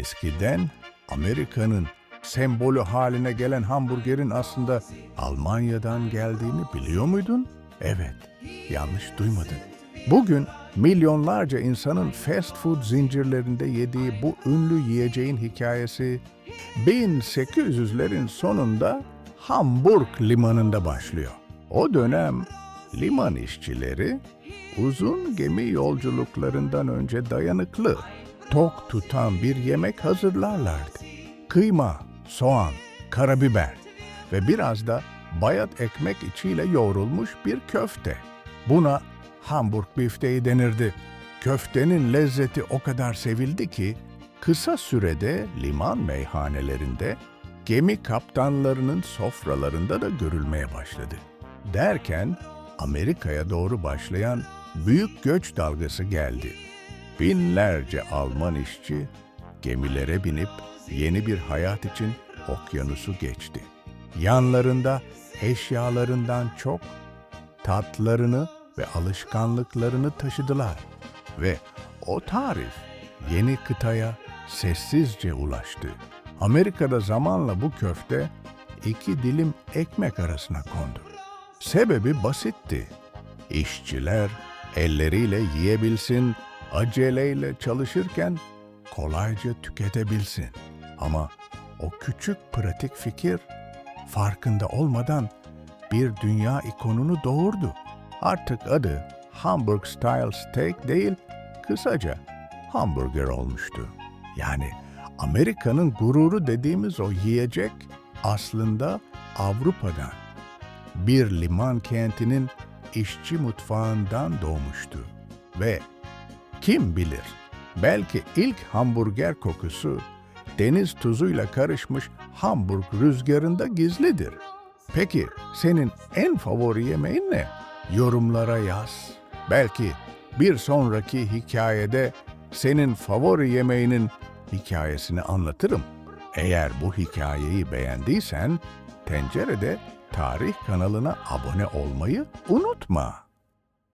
Eskiden Amerika'nın sembolü haline gelen hamburgerin aslında Almanya'dan geldiğini biliyor muydun? Evet, yanlış duymadın. Bugün milyonlarca insanın fast food zincirlerinde yediği bu ünlü yiyeceğin hikayesi 1800'lerin sonunda Hamburg limanında başlıyor. O dönem liman işçileri uzun gemi yolculuklarından önce dayanıklı, tok tutan bir yemek hazırlarlardı. Kıyma, soğan, karabiber ve biraz da bayat ekmek içiyle yoğrulmuş bir köfte. Buna Hamburg bifteği denirdi. Köftenin lezzeti o kadar sevildi ki kısa sürede liman meyhanelerinde, gemi kaptanlarının sofralarında da görülmeye başladı. Derken Amerika'ya doğru başlayan büyük göç dalgası geldi. Binlerce Alman işçi gemilere binip yeni bir hayat için okyanusu geçti. Yanlarında eşyalarından çok tatlarını ve alışkanlıklarını taşıdılar ve o tarif yeni kıtaya sessizce ulaştı. Amerika'da zamanla bu köfte iki dilim ekmek arasına kondu. Sebebi basitti. İşçiler elleriyle yiyebilsin, aceleyle çalışırken kolayca tüketebilsin. Ama o küçük pratik fikir farkında olmadan bir dünya ikonunu doğurdu. Artık adı Hamburg Style Steak değil, kısaca hamburger olmuştu. Yani Amerika'nın gururu dediğimiz o yiyecek aslında Avrupa'dan, bir liman kentinin işçi mutfağından doğmuştu. Ve kim bilir, belki ilk hamburger kokusu deniz tuzuyla karışmış Hamburg rüzgarında gizlidir. Peki senin en favori yemeğin ne? Yorumlara yaz. Belki bir sonraki hikayede senin favori yemeğinin hikayesini anlatırım. Eğer bu hikayeyi beğendiysen Tencere'de Tarih kanalına abone olmayı unutma.